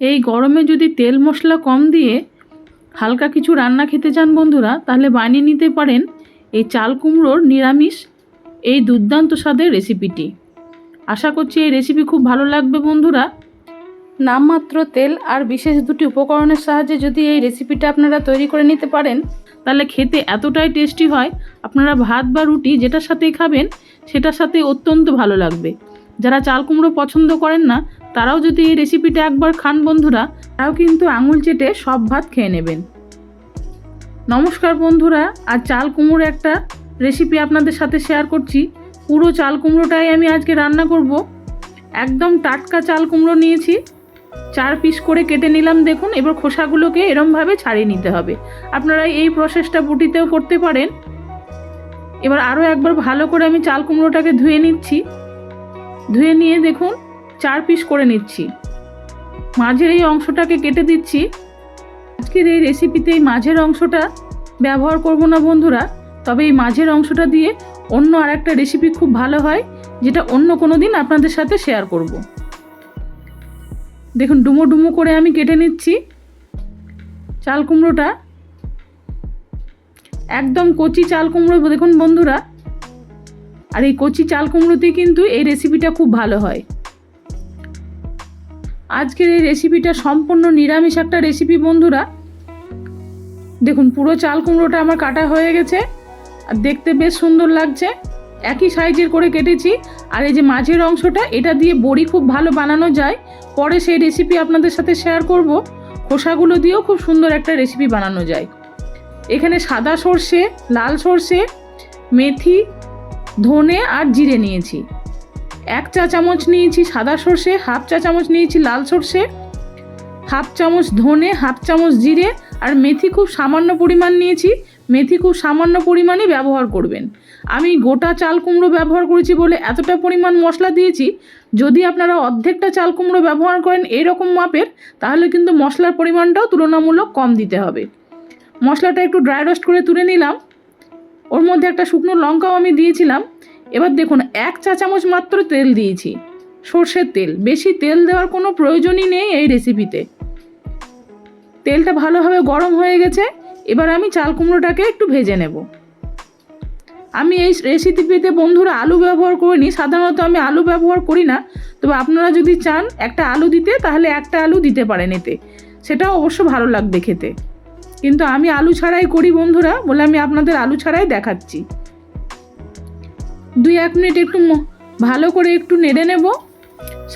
এই গরমে যদি তেল মশলা কম দিয়ে হালকা কিছু রান্না খেতে চান বন্ধুরা, তাহলে বানিয়ে নিতে পারেন এই চাল কুমড়োর নিরামিষ, এই দুর্দান্ত স্বাদের রেসিপিটি। আশা করছি এই রেসিপি খুব ভালো লাগবে বন্ধুরা। নামমাত্র তেল আর বিশেষ দুটি উপকরণের সাহায্যে যদি এই রেসিপিটা আপনারা তৈরি করে নিতে পারেন, তাহলে খেতে এতটাই টেস্টি হয়, আপনারা ভাত বা রুটি যেটার সাথেই খাবেন, সেটার সাথে অত্যন্ত ভালো লাগবে। যারা চাল কুমড়ো পছন্দ করেন না, তারাও যদি এই রেসিপিটা একবার খান বন্ধুরা, তারাও কিন্তু আঙুল চেটে সব ভাত খেয়ে নেবেন। নমস্কার বন্ধুরা, আর চাল কুমড়োর একটা রেসিপি আপনাদের সাথে শেয়ার করছি। পুরো চাল কুমড়োটাই আমি আজকে রান্না করব। একদম টাটকা চাল কুমড়ো নিয়েছি। চার পিস করে কেটে নিলাম দেখুন, এবার খোসাগুলোকে এরমভাবে ছাড়িয়ে নিতে হবে। আপনারা এই প্রসেসটা বুটিতেও করতে পারেন। এবার আরও একবার ভালো করে আমি চাল কুমড়োটাকে ধুয়ে নিচ্ছি। ধুয়ে নিয়ে দেখুন, চার পিস করে নিচ্ছি। মাঝের এই অংশটাকে কেটে দিচ্ছি। আজকের এই রেসিপিতে এই মাঝের অংশটা ব্যবহার করব না বন্ধুরা, তবে এই মাঝের অংশটা দিয়ে অন্য আর একটা রেসিপি খুব ভালো হয়, যেটা অন্য কোনো দিন আপনাদের সাথে শেয়ার করব। দেখুন, ডুমো ডুমো করে আমি কেটে নিচ্ছি। চাল কুমড়োটা, একদম কচি চাল কুমড়ো, দেখুন বন্ধুরা আর এই কচি চাল কুমড়োতে কিন্তু এই রেসিপিটা খুব ভালো হয়। আজকের এই রেসিপিটা সম্পূর্ণ নিরামিষ একটা রেসিপি বন্ধুরা। দেখুন, পুরো চাল কুমড়োটা আমার কাটা হয়ে গেছে। আর দেখতে বেশ সুন্দর লাগছে। একই সাইজের করে কেটেছি। আর এই যে মাঝের অংশটা, এটা দিয়ে বড়ি খুব ভালো বানানো যায়। পরে সেই রেসিপি আপনাদের সাথে শেয়ার করব। খোসাগুলো দিয়েও খুব সুন্দর একটা রেসিপি বানানো যায়। এখানে সাদা সর্ষে, লাল সর্ষে, মেথি ধনে আর জিরে নিয়েছি। এক চা চামচ নিয়েছি সাদা সর্ষে, হাফ চা চামচ নিয়েছি লাল সর্ষে, হাফ চামচ ধনে, হাফ চামচ জিরে আর মেথি খুব সামান্য পরিমাণ নিয়েছি। মেথি খুব সামান্য পরিমাণই ব্যবহার করবেন। আমি গোটা চাল কুমড়ো ব্যবহার করেছি বলে এতটা পরিমাণ মশলা দিয়েছি। যদি আপনারা অর্ধেকটা চাল কুমড়ো ব্যবহার করেন এইরকম মাপের, তাহলে কিন্তু মশলার পরিমাণটাও তুলনামূলক কম দিতে হবে। মশলাটা একটু ড্রাই রোস্ট করে তুলে নিলাম। ওর মধ্যে একটা শুকনো লঙ্কাও আমি দিয়েছিলাম। এবার দেখুন, এক চা চামচ মাত্র তেল দিয়েছি, সর্ষের তেল। বেশি তেল দেওয়ার কোনো প্রয়োজনই নেই এই রেসিপিতে তেলটা ভালোভাবে গরম হয়ে গেছে, এবার আমি চাল কুমড়োটাকে একটু ভেজে নেব। আমি এই রেসিপিতে বন্ধুরা আলু ব্যবহার করিনি, সাধারণত আমি আলু ব্যবহার করি না। তবে আপনারা যদি চান একটা আলু দিতে, তাহলে একটা আলু দিতে পারেন এতে। সেটাও অবশ্য ভালো লাগবে খেতে। কিন্তু আমি আলু ছাড়াই করি বন্ধুরা বলে আমি আপনাদের আলু ছাড়াই দেখাচ্ছি। দুই এক মিনিট একটু ভালো করে একটু নেড়ে নেব।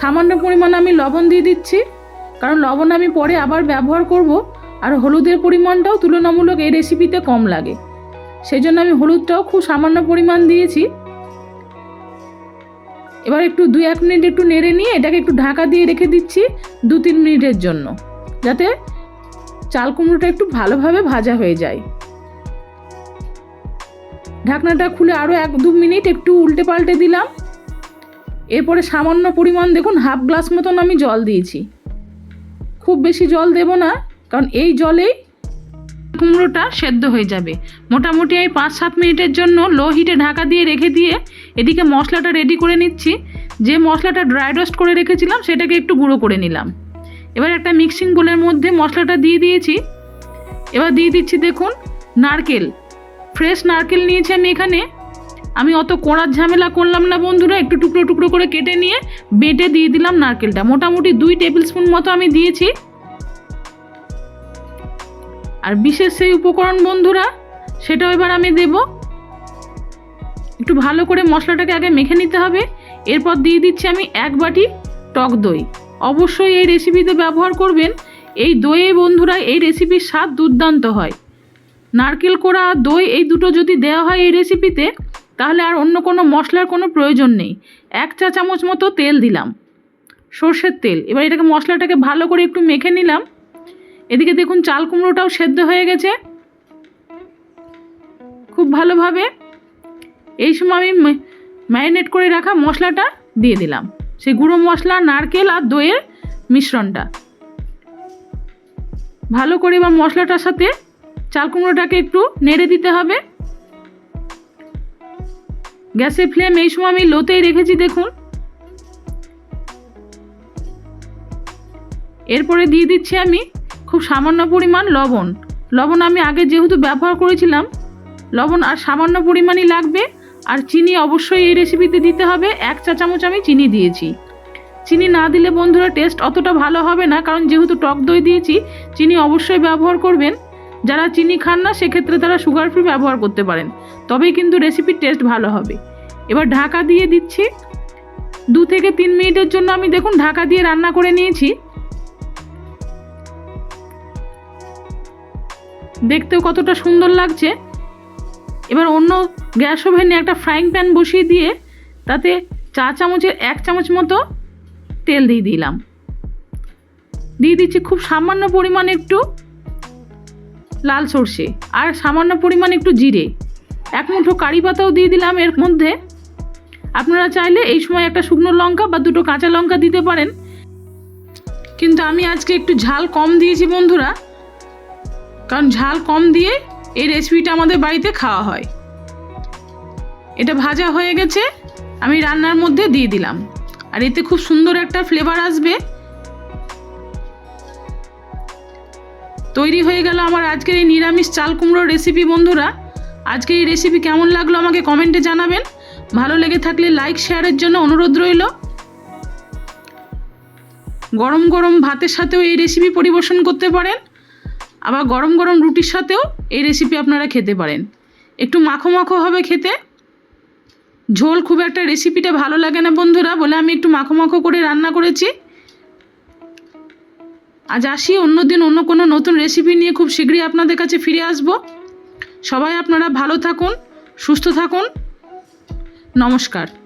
সামান্য পরিমাণ আমি লবণ দিয়ে দিচ্ছি। কারণ লবণ আমি পরে আবার ব্যবহার করব। আর হলুদের পরিমাণটাও তুলনামূলক এই রেসিপিতে কম লাগে। সেই জন্য আমি হলুদটাও খুব সামান্য পরিমাণ দিয়েছি। এবার একটু দুই এক মিনিট একটু নেড়ে নিয়ে এটাকে একটু ঢাকা দিয়ে রেখে দিচ্ছি দু তিন মিনিটের জন্য। যাতে চাল কুমড়োটা একটু ভালোভাবে ভাজা হয়ে যায়। ঢাকনাটা খুলে আরও এক দু মিনিট একটু উল্টে পাল্টে দিলাম। এরপরে সামান্য পরিমাণ দেখুন হাফ গ্লাস মতন আমি জল দিয়েছি। খুব বেশি জল দেব না, কারণ এই জলেই কুমড়োটা সেদ্ধ হয়ে যাবে। মোটামুটি এই পাঁচ সাত মিনিটের জন্য লো হিটে ঢাকা দিয়ে রেখে দিয়ে এদিকে মশলাটা রেডি করে নিচ্ছি। যে মশলাটা ড্রাই রোস্ট করে রেখেছিলাম সেটাকে একটু গুঁড়ো করে নিলাম। এবার একটা মিক্সিং বোলের মধ্যে মশলাটা দিয়ে দিয়েছি। এবার দিয়ে দিচ্ছি দেখুন, নারকেল। ফ্রেশ নারকেল নিয়েছি আমি এখানে। আমি অত কোড়ার ঝামেলা করলাম না বন্ধুরা, একটু টুকরো টুকরো করে কেটে নিয়ে বেটে দিয়ে দিলাম নারকেলটা। মোটামুটি দুই টেবিল স্পুন মতো আমি দিয়েছি। আর বিশেষ সেই উপকরণ বন্ধুরা, সেটাও এবার আমি দেব। একটু ভালো করে মশলাটাকে আগে মেখে নিতে হবে। এরপর দিয়ে দিচ্ছি আমি এক বাটি টক দই। অবশ্যই এই রেসিপিতে ব্যবহার করবেন। এই দইয়ে বন্ধুরা এই রেসিপির স্বাদ দুর্দান্ত হয়। নারকেল কোড়া দই এই দুটো যদি দেওয়া হয় এই রেসিপিতে তাহলে আর অন্য কোনো মশলার কোনো প্রয়োজন নেই। এক চা চামচ মতো তেল দিলাম। সর্ষের তেল। এবার এটাকে মশলাটাকে ভালো করে একটু মেখে নিলাম। এদিকে দেখুন চাল কুমড়োটাও সেদ্ধ হয়ে গেছে। খুব ভালোভাবে এই সময় আমি ম্যারিনেট করে রাখা মশলাটা দিয়ে দিলাম। সেই গুঁড়ো মশলা, নারকেল আর দইয়ের মিশ্রণটা। ভালো করে এবার মশলাটার সাথে চাল কুমড়োটাকে একটু নেড়ে দিতে হবে। গ্যাসের ফ্লেম এই সময় আমি লোতেই রেখেছি, দেখুন। এরপরে দিয়ে দিচ্ছি আমি খুব সামান্য পরিমাণ লবণ। লবণ আমি আগে যেহেতু ব্যবহার করেছিলাম, লবণ আর সামান্য পরিমাণই লাগবে। আর চিনি অবশ্যই এই রেসিপিতে দিতে হবে। এক চা চামচ আমি চিনি দিয়েছি। চিনি না দিলে বন্ধুরা টেস্ট অতটা ভালো হবে না, কারণ যেহেতু টক দই দিয়েছি, চিনি অবশ্যই ব্যবহার করবেন। যারা চিনি খান না, সেক্ষেত্রে তারা সুগার ফ্রি ব্যবহার করতে পারেন। তবেই কিন্তু রেসিপির টেস্ট ভালো হবে। এবার ঢাকা দিয়ে দিচ্ছি। দু থেকে তিন মিনিটের জন্য আমি দেখুন ঢাকা দিয়ে রান্না করে নিয়েছি। দেখতেও কতটা সুন্দর লাগছে। এবার অন্য গ্যাস ওভেনে একটা ফ্রাইং প্যান বসিয়ে দিয়ে তাতে চা চামচের এক চামচ মতো তেল দিয়ে দিলাম। দিয়ে দিচ্ছি খুব সামান্য পরিমাণ একটু লাল সর্ষে আর সামান্য পরিমাণ একটু জিরে। এক মুঠো কারি পাতাও দিয়ে দিলাম এর মধ্যে। আপনারা চাইলে এই সময় একটা শুকনো লঙ্কা বা দুটো কাঁচা লঙ্কা দিতে পারেন। কিন্তু আমি আজকে একটু ঝাল কম দিয়েছি বন্ধুরা। কারণ ঝাল কম দিয়ে এই রেসিপিটা আমাদের বাড়িতে খাওয়া হয়। এটা ভাজা হয়ে গেছে, আমি রান্নার মধ্যে দিয়ে দিলাম। আর এতে খুব সুন্দর একটা ফ্লেভার আসবে। তৈরি হয়ে গেল আমার আজকের এই নিরামিষ চাল কুমড়োর রেসিপি বন্ধুরা। আজকে এই রেসিপি কেমন লাগল আমাকে কমেন্টে জানাবেন। ভালো লেগে থাকলে লাইক শেয়ারের জন্য অনুরোধ রইল। গরম গরম ভাতের সাথেও এই রেসিপি পরিবেশন করতে পারেন। আবার গরম গরম রুটির সাথেও এই রেসিপি আপনারা খেতে পারেন। একটু মাখো মাখো হবে খেতে। ঝোল খুব একটা রেসিপিটা ভালো লাগে না বন্ধুরা, বলে আমি একটু মাখো মাখো করে রান্না করেছি। আজ আসি অন্য দিন অন্য কোনো নতুন রেসিপি নিয়ে খুব শীঘ্রই আপনাদের কাছে ফিরে আসব। সবাই আপনারা ভালো থাকুন, সুস্থ থাকুন। নমস্কার।